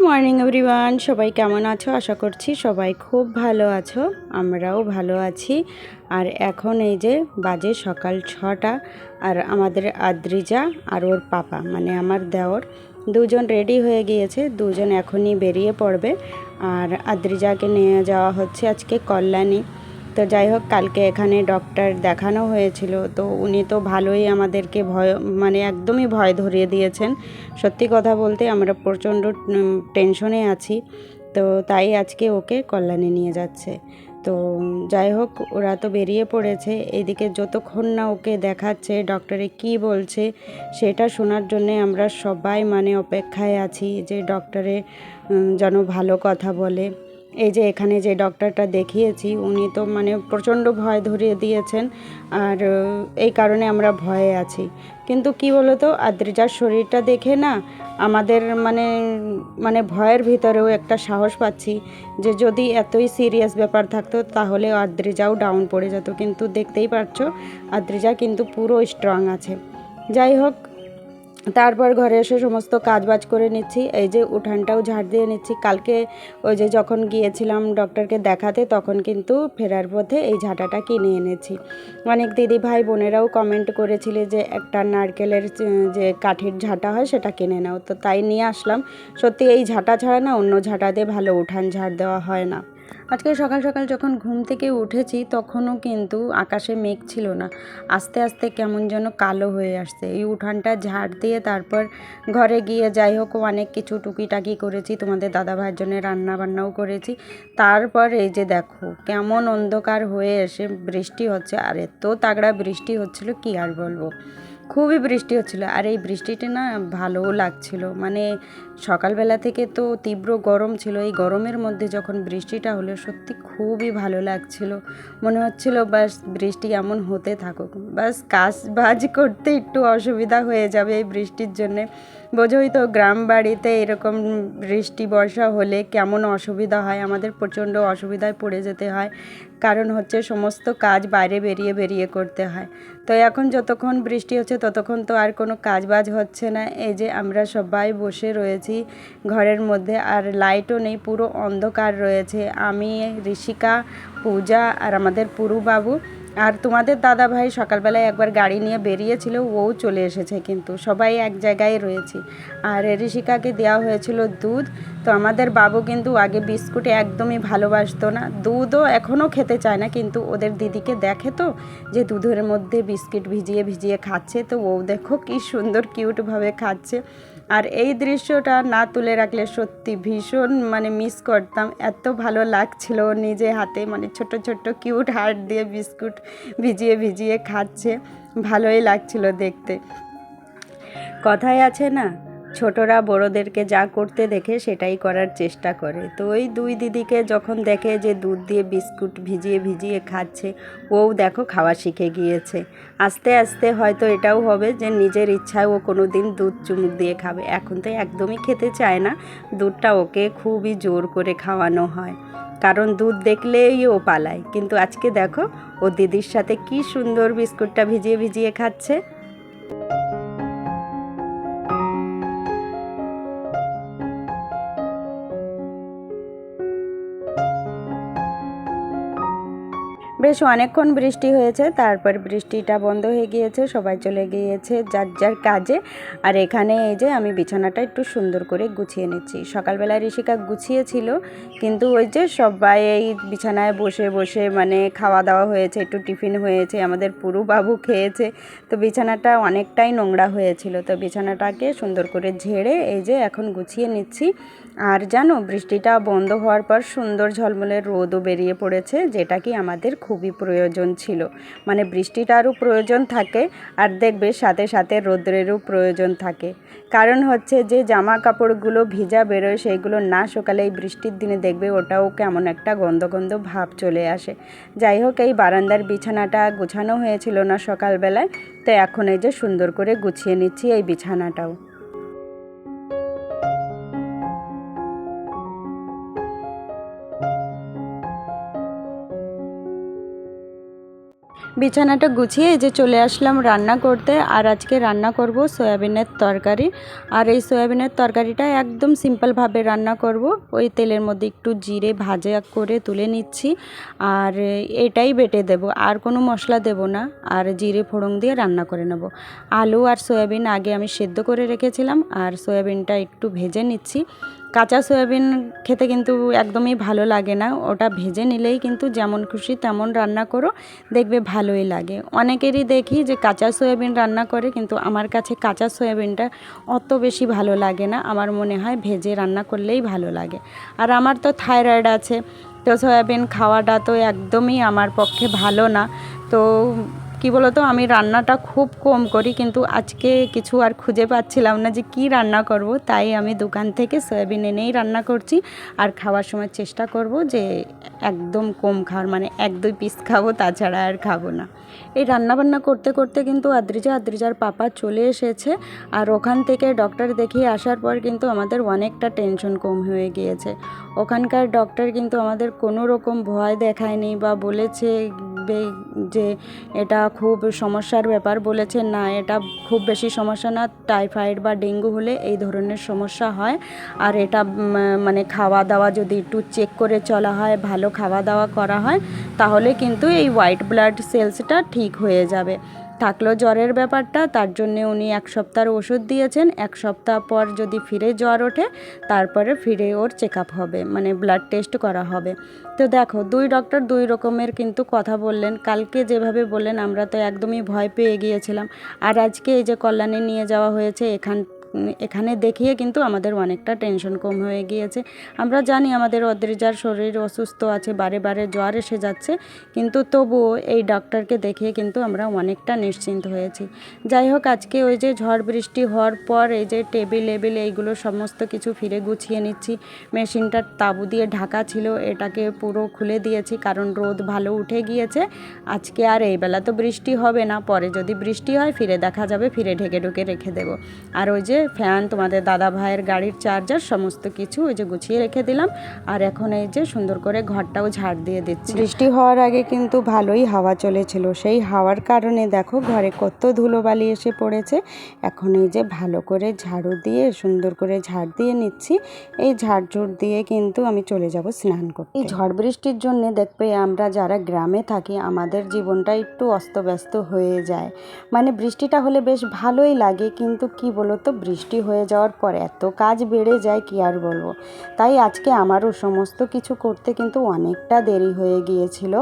Morning everyone সবাই কেমন আছো? আশা করছি সবাই খুব ভালো আছো। আমরাও ভালো আছি। আর এখন এই যে বাজে সকাল ছটা, আর আমাদের আদ্রিজা আর ওর পাপা মানে আমার দেওর, দুজন রেডি হয়ে গিয়েছে। দুজন এখনই বেরিয়ে পড়বে। আর আদ্রিজাকে নিয়ে যাওয়া হচ্ছে আজকে কল্যাণী। তো যাই হোক, কালকে এখানে ডক্টর দেখানো হয়েছিল। তো উনি তো ভালোই আমাদেরকে ভয় মানে একদমই ভয় ধরিয়ে দিয়েছেন। সত্যি কথা বলতে আমরা প্রচণ্ড টেনশনে আছি। তো তাই আজকে ওকে কল্যাণে নিয়ে যাচ্ছে। তো যাই হোক, ওরা তো বেরিয়ে পড়েছে। এদিকে যতক্ষণ না ওকে দেখাচ্ছে ডক্টরে কি বলছে, সেটা শোনার জন্যে আমরা সবাই মানে অপেক্ষায় আছি যে ডক্টরে যেন ভালো কথা বলে। এই যে এখানে যে ডক্টরটা দেখিয়েছি, উনি তো মানে প্রচণ্ড ভয় ধরিয়ে দিয়েছেন আর এই কারণে আমরা ভয়ে আছি। কিন্তু কি বলতো, আদ্রিজার শরীরটা দেখে না আমাদের মানে মানে ভয়ের ভিতরেও একটা সাহস পাচ্ছি যে যদি এতই সিরিয়াস ব্যাপার থাকতো তাহলে আদ্রিজাও ডাউন পড়ে যেত। কিন্তু দেখতেই পারছ, আদ্রিজা কিন্তু পুরো স্ট্রং আছে। যাই হোক তারপর ঘরে এসে সমস্ত কাজ বাজ করে নিচ্ছি। এই যে উঠানটাও ঝাড় দিয়ে নিচ্ছি। কালকে ওই যে যখন গিয়েছিলাম ডক্টরকে দেখাতে, তখন কিন্তু ফেরার পথে এই ঝাঁটাটা কিনে এনেছি। অনেক দিদি ভাই বোনেরাও কমেন্ট করেছিলে যে, একটা নারকেলের যে কাঠের ঝাঁটা হয় সেটা কিনে নাও। তো তাই নিয়ে আসলাম। সত্যি এই ঝাঁটা ছাড়া না অন্য ঝাঁটা দিয়ে ভালো উঠান ঝাড় দেওয়া হয় না। আজকে সকাল সকাল যখন ঘুম থেকে উঠেছি, তখনও কিন্তু আকাশে মেঘ ছিল না। আস্তে আস্তে কেমন যেন কালো হয়ে আসছে। এই উঠানটা ঝাড় দিয়ে তারপর ঘরে গিয়ে যাই হোক, অনেক কিছু টুকিটাকি করেছি। তোমাদের দাদা ভাইয়ের জন্য রান্না বান্নাও করেছি। তারপর এই যে দেখো, কেমন অন্ধকার হয়ে এসে বৃষ্টি হচ্ছে। আর এত তাগড়া বৃষ্টি হচ্ছিল, কি আর বলব? খুবই বৃষ্টি হচ্ছিল। আর এই বৃষ্টিটা না ভালোও লাগছিল। মানে সকালবেলা থেকে তো তীব্র গরম ছিল। এই গরমের মধ্যে যখন বৃষ্টিটা হলো, সত্যি খুবই ভালো লাগছিল। মনে হচ্ছিল, বাস, বৃষ্টি এমন হতে থাকুক। বাস, কাজ বাজ করতে একটু অসুবিধা হয়ে যাবে এই বৃষ্টির জন্যে। বোঝোই তো গ্রাম বাড়িতে এরকম বৃষ্টি, বর্ষা হলে কেমন অসুবিধা হয়? আমাদের প্রচণ্ড অসুবিধায় পড়ে যেতে হয়। কারণ হচ্ছে সমস্ত কাজ বাইরে বেরিয়ে বেরিয়ে করতে হয়। তো এখন যতক্ষণ বৃষ্টি হচ্ছে ততক্ষণ তো আর কোনো কাজ বাজ হচ্ছে না। এই যে আমরা সবাই বসে রয়েছি ঘরের মধ্যে আর লাইটও নেই, পুরো অন্ধকার রয়েছে। আমি, ঋষিকা, পূজা আর আমাদের পুরু বাবু আর তোমাদের দাদা ভাই সকালবেলায় একবার গাড়ি নিয়ে বেরিয়েছিল ও চলে এসেছে কিন্তু। সবাই এক জায়গায় রয়েছি। আর ঋষিকাকে দেওয়া হয়েছিল দুধ। তো আমাদের বাবু কিন্তু আগে বিস্কুটে একদমই ভালোবাসতো না। দুধও এখনও খেতে চায় না কিন্তু ওদের দিদিকে দেখে তো যে দুধের মধ্যে বিস্কিট ভিজিয়ে ভিজিয়ে খাচ্ছে। তো ও দেখো কি সুন্দর কিউটভাবে খাচ্ছে। আর এই দৃশ্যটা না তুলে রাখলে সত্যি ভীষণ মানে মিস করতাম। এত ভালো লাগছিল নিজে হাতে মানে ছোট ছোট কিউট হার্ট দিয়ে বিস্কুট ভিজিয়ে ভিজিয়ে খাচ্ছে। ভালোই লাগছিল দেখতে। কথায় আছে না ছোটরা বড়দেরকে যা করতে দেখে সেটাই করার চেষ্টা করে। তো ওই দুই দিদিকে যখন দেখে যে দুধ দিয়ে বিস্কুট ভিজিয়ে ভিজিয়ে খাচ্ছে ও দেখো খাওয়া শিখে গিয়েছে। আস্তে আস্তে হয়তো এটাও হবে যে নিজের ইচ্ছায় ও কোনো দিন দুধ চুমুক দিয়ে খাবে। এখন তো একদমই খেতে চায় না, দুধটা ওকে খুবই জোর করে খাওয়ানো হয়। কারণ দুধ দেখলেই ও পালায়। কিন্তু আজকে দেখো, ও দিদির সাথে কি সুন্দর বিস্কুটটা ভিজিয়ে ভিজিয়ে খাচ্ছে। বেশ অনেকক্ষণ বৃষ্টি হয়েছে, তারপর বৃষ্টিটা বন্ধ হয়ে গিয়েছে, সবাই চলে গিয়েছে যার যার কাজে। আর এখানে এই যে আমি বিছানাটা একটু সুন্দর করে গুছিয়ে নিচ্ছি। সকালবেলা ঋষিকা গুছিয়েছিল, কিন্তু ওই যে সবাই এই বিছানায় বসে বসে মানে খাওয়া দাওয়া হয়েছে, একটু টিফিন হয়েছে, আমাদের পুরু বাবু খেয়েছে। তো বিছানাটা অনেকটাই নোংরা হয়েছিল। তো বিছানাটাকে সুন্দর করে ঝেড়ে এই যে এখন গুছিয়ে নিচ্ছি। আর জানো, বৃষ্টিটা বন্ধ হওয়ার পর সুন্দর ঝলমলে রোদও বেরিয়ে পড়েছে, যেটা কি আমাদের খুবই প্রয়োজন ছিল। মানে বৃষ্টিটারও প্রয়োজন থাকে আর দেখবে সাথে সাথে রোদ্রেরও প্রয়োজন থাকে। কারণ হচ্ছে যে জামা কাপড়গুলো ভিজা বেরোয় সেইগুলো না সকালে এই বৃষ্টির দিনে দেখবে ওটাও কেমন একটা গন্ধ গন্ধ ভাব চলে আসে। যাই হোক, এই বারান্দার বিছানাটা গুছানো হয়েছিল না সকালবেলায়। তো এখন এই যে সুন্দর করে গুছিয়ে নিচ্ছি এই বিছানাটাও। বিছানাটা গুছিয়ে যে চলে আসলাম রান্না করতে, আর আজকে রান্না করব সয়াবিনের তরকারি। আর এই সয়াবিনের তরকারিটা একদম সিম্পলভাবে রান্না করব। ওই তেলের মধ্যে একটু জিরে ভাজা করে তুলে নিচ্ছি, আর এটাই বেটে দেব। আর কোনো মশলা দেব না, আর জিরে ফোড়ন দিয়ে রান্না করে নেব। আলু আর সয়াবিন আগে আমি সেদ্ধ করে রেখেছিলাম, আর সয়াবিনটা একটু ভেজে নিচ্ছি। কাঁচা সয়াবিন খেতে কিন্তু একদমই ভালো লাগে না। ওটা ভেজে নিলেই কিন্তু যেমন খুশি তেমন রান্না করো, দেখবে ভালোই লাগে। অনেকেরই দেখি যে কাঁচা সয়াবিন রান্না করে কিন্তু আমার কাছে কাঁচা সয়াবিনটা অত বেশি ভালো লাগে না। আমার মনে হয় ভেজে রান্না করলেই ভালো লাগে। আর আমার তো থাইরয়েড আছে, তো সয়াবিন খাওয়াটা তো একদমই আমার পক্ষে ভালো না। তো কি বলতো, আমি রান্নাটা খুব কম করি, কিন্তু আজকে কিছু আর খুঁজে পাচ্ছিলাম না যে কি রান্না করব, তাই আমি দোকান থেকে সয়াবিন এনেই রান্না করছি। আর খাওয়ার সময় চেষ্টা করব যে একদম কম খাওয়ার মানে এক দুই পিস খাব, তাছাড়া আর খাব না। এই রান্নাবান্না করতে করতে কিন্তু আদ্রিজা, আদ্রিজার পাপা চলে এসেছে। আর ওখান থেকে ডক্টর দেখিয়ে আসার পর কিন্তু আমাদের অনেকটা টেনশন কম হয়ে গিয়েছে। ওখানকার ডক্টর কিন্তু আমাদের কোনো রকম ভয় দেখায়নি বা বলেছে যে এটা খুব সমস্যার ব্যাপার বলেছেন, না, এটা খুব বেশি সমস্যা না, টাইফয়েড বা ডেঙ্গু হলে এই ধরনের সমস্যা হয়। আর এটা মানে খাওয়া দাওয়া যদি একটু চেক করে চলা হয়, ভালো খাওয়া দাওয়া করা হয়, তাহলে কিন্তু এই হোয়াইট ব্লাড সেলসটা ঠিক হয়ে যাবে। থাকল জ্বরের ব্যাপারটা, তার জন্য উনি এক সপ্তাহের ওষুধ দিয়েছেন। এক সপ্তাহ পর যদি ফিরে জ্বর ওঠে, তারপরে ফিরে ওর চেক আপ হবে মানে ব্লাড টেস্ট করা হবে। তো দেখো, দুই ডক্টর দুই রকমের কিন্তু কথা বললেন। কালকে যেভাবে বললেন, আমরা তো একদমই ভয় পেয়ে গিয়েছিলাম। আর আজকে এই যে কল্যাণে নিয়ে যাওয়া হয়েছে, এখান এখানে দেখিয়ে কিন্তু আমাদের অনেকটা টেনশন কম হয়ে গিয়েছে। আমরা জানি আমাদের অদ্রিজার শরীর অসুস্থ আছে, বারে বারে জ্বর এসে যাচ্ছে, কিন্তু তবুও এই ডক্টরকে দেখিয়ে কিন্তু আমরা অনেকটা নিশ্চিন্ত হয়েছি। যাই হোক, আজকে ওই যে ঝড় বৃষ্টি হওয়ার পর এই যে টেবিল, এবিল এইগুলো সমস্ত কিছু ফিরে গুছিয়ে নিচ্ছি। মেশিনটার তাবু দিয়ে ঢাকা ছিল, এটাকে পুরো খুলে দিয়েছি, কারণ রোদ ভালো উঠে গিয়েছে। আজকে আর এই বেলা তো বৃষ্টি হবে না, পরে যদি বৃষ্টি হয়, ফিরে দেখা যাবে, ফিরে ঢেকে ঢুকে রেখে দেবো। আর ওই যে ফ্যান তোমাদের দাদা ভাইয়ের গাড়ির চার্জার সমস্ত কিছু ওই যে গুছিয়ে রেখে দিলাম। আর এখন এই যে সুন্দর করে ঘরটাও ঝাড় দিয়ে দিচ্ছি। বৃষ্টি হওয়ার আগে কিন্তু ভালোই হাওয়া চলেছিল। সেই হাওয়ার কারণে দেখো ঘরে কত ধুলোবালি এসে পড়েছে। এখন এই যে ভালো করে ঝাড়ু দিয়ে সুন্দর করে ঝাড় দিয়ে নিচ্ছি। এই ঝাড় ঝাড়ঝুড় দিয়ে কিন্তু আমি চলে যাব স্নান করতে। এই ঝড় বৃষ্টির জন্য দেখবে আমরা যারা গ্রামে থাকি আমাদের জীবনটা একটু অস্তব্যস্ত হয়ে যায়। মানে বৃষ্টিটা হলে বেশ ভালোই লাগে কিন্তু কি বলো তো বৃষ্টি হয়ে যাওয়ার পর এত কাজ বেড়ে যায়, কি আর বলব? তাই আজকে আমারও সমস্ত কিছু করতে কিন্তু অনেকটা দেরি হয়ে গিয়েছিল।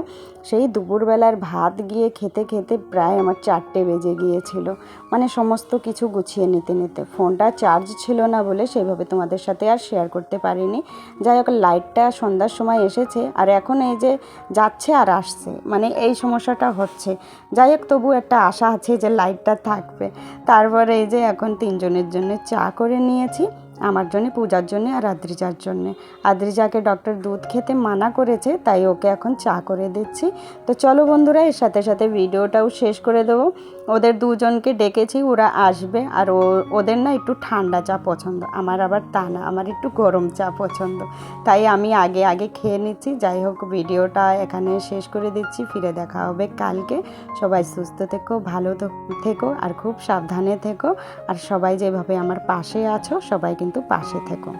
সেই দুপুরবেলার ভাত গিয়ে খেতে খেতে প্রায় আমার চারটে বেজে গিয়েছিল। মানে সমস্ত কিছু গুছিয়ে নিতে নিতে। ফোনটা চার্জ ছিল না বলে সেভাবে তোমাদের সাথে আর শেয়ার করতে পারিনি। যাই হোক, লাইটটা সন্ধ্যার সময় এসেছে আর এখন এই যে যাচ্ছে আর আসছে মানে এই সমস্যাটা হচ্ছে। যাই হোক, তবু একটা আশা আছে যে লাইটটা থাকবে। তারপরে এই যে এখন তিনজনের জন্য চা করে নিয়েছি। আমার জন্য, পূজার জন্য আর আদ্রিজার জন্য। আদ্রিজাকে ডক্টর দুধ খেতে মানা করেছে, তাই ওকে এখন চা করে দিচ্ছি। তো চলো বন্ধুরা, এর সাথে সাথে ভিডিওটাও শেষ করে দেবো। ওদের দুজনকে ডেকেছি, ওরা আসবে। আর ও, ওদের না একটু ঠান্ডা চা পছন্দ, আমার আবার তা না, আমার একটু গরম চা পছন্দ। তাই আমি আগে আগে খেয়ে নিচ্ছি। যাই হোক, ভিডিওটা এখানে শেষ করে দিচ্ছি। ফিরে দেখা হবে কালকে। সবাই সুস্থ থেকো, ভালো থেকো, আর খুব সাবধানে থেকো। আর সবাই যেভাবে আমার পাশে আছো, সবাই কিন্তু পাশে থেকো।